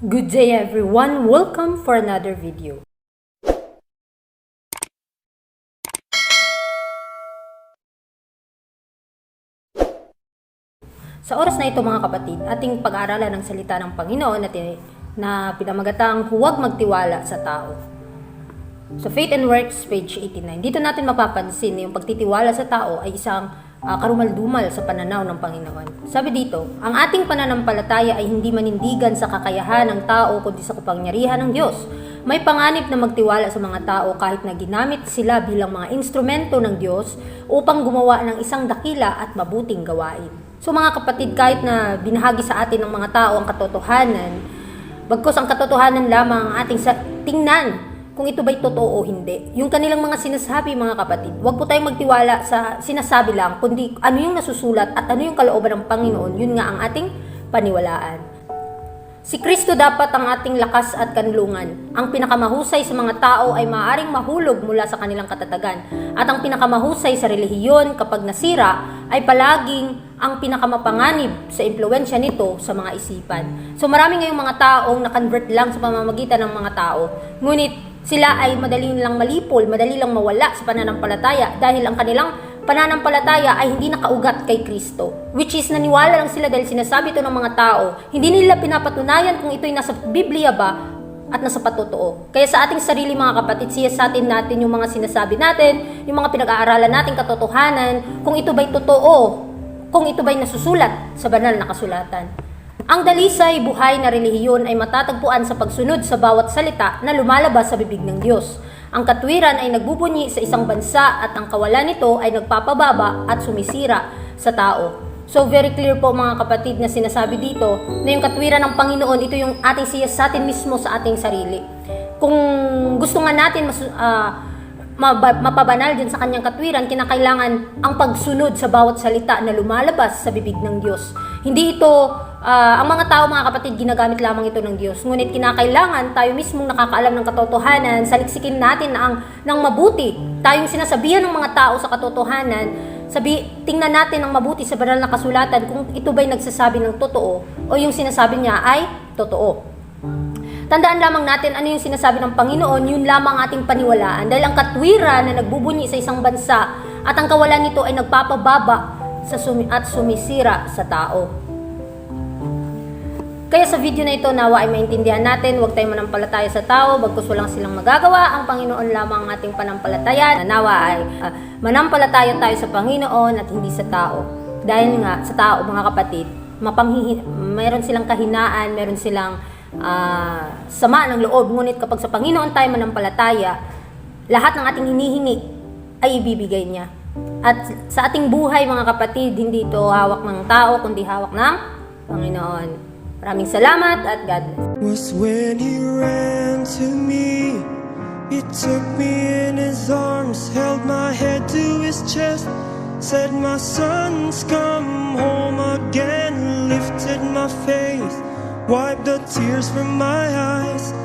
Good day everyone, welcome for another video. Sa oras na ito mga kapatid, ating pag-aaralan ng salita ng Panginoon na, na pinamagatang huwag magtiwala sa tao. Sa Faith and Works, page 89, dito natin mapapansin na yung pagtitiwala sa tao ay isang ah, karumal-dumal sa pananaw ng Panginoon. Sabi dito, ang ating pananampalataya ay hindi manindigan sa kakayahan ng tao kundi sa kapangyarihan ng Diyos. May panganib na magtiwala sa mga tao kahit na ginamit sila bilang mga instrumento ng Diyos upang gumawa ng isang dakila at mabuting gawain. So mga kapatid, kahit na binahagi sa atin ng mga tao ang katotohanan, bagkos ang katotohanan lamang ang ating sa tingnan kung ito ba'y totoo o hindi. Yung kanilang mga sinasabi, mga kapatid, huwag po tayong magtiwala sa sinasabi lang, kundi ano yung nasusulat at ano yung kalooban ng Panginoon, yun nga ang ating paniwalaan. Si Kristo dapat ang ating lakas at kanlungan. Ang pinakamahusay sa mga tao ay maaaring mahulog mula sa kanilang katatagan. At ang pinakamahusay sa relihiyon kapag nasira ay palaging ang pinakamapanganib sa impluensya nito sa mga isipan. So marami ngayong mga taong na-convert lang sa pamamagitan ng mga tao. Ngunit sila ay madali lang malipol, madali lang mawala sa pananampalataya dahil ang kanilang pananampalataya ay hindi nakaugat kay Kristo. Which is naniwala lang sila dahil sinasabi ito ng mga tao. Hindi nila pinapatunayan kung ito'y nasa Biblia ba at nasa patotoo. Kaya sa ating sarili mga kapatid, siya sa atin natin yung mga sinasabi natin, yung mga pinag-aaralan nating katotohanan, kung ito ba'y totoo, kung ito ba'y nasusulat sa banal na kasulatan. Ang dalisay buhay na relihiyon ay matatagpuan sa pagsunod sa bawat salita na lumalabas sa bibig ng Diyos. Ang katwiran ay nagbubunyi sa isang bansa at ang kawalan nito ay nagpapababa at sumisira sa tao. So very clear po mga kapatid na sinasabi dito na yung katwiran ng Panginoon, ito yung ating siya sa atin mismo sa ating sarili. Kung gusto nga natin mas, maba- mapabanal din sa kanyang katwiran, kinakailangan ang pagsunod sa bawat salita na lumalabas sa bibig ng Diyos. Hindi ito, ah, ang mga tao mga kapatid, ginagamit lamang ito ng Diyos. Ngunit kinakailangan tayo mismong nakakaalam ng katotohanan, saliksikin natin na ang, ng mabuti. Tayong sinasabihan ng mga tao sa katotohanan, sabi, tingnan natin ang mabuti sa banal na kasulatan kung ito ba'y nagsasabi ng totoo o yung sinasabi niya ay totoo. Tandaan lamang natin ano yung sinasabi ng Panginoon, yun lamang ating paniwalaan. Dahil ang katwiran na nagbubunyi sa isang bansa at ang kawalan nito ay nagpapababa sa sumi- at sumisira sa tao. Kaya sa video na ito, nawa ay maintindihan natin, huwag tayong manampalataya sa tao, bagkus walang silang magagawa, ang Panginoon lamang ang ating panampalataya. Nawa ay ah, manampalataya tayo sa Panginoon at hindi sa tao. Dahil nga, sa tao, mga kapatid, mapanghihi- meron silang kahinaan, meron silang ah, sama ng loob. Ngunit kapag sa Panginoon tayo manampalataya, lahat ng ating hinihingi ay ibibigay niya. At sa ating buhay, mga kapatid, hindi ito hawak ng tao, kundi hawak ng Panginoon. Maraming salamat at God bless. was when he ran to me. He took me in his arms, held my head to his chest, said, My son's come home again, lifted my face, wiped the tears from my eyes.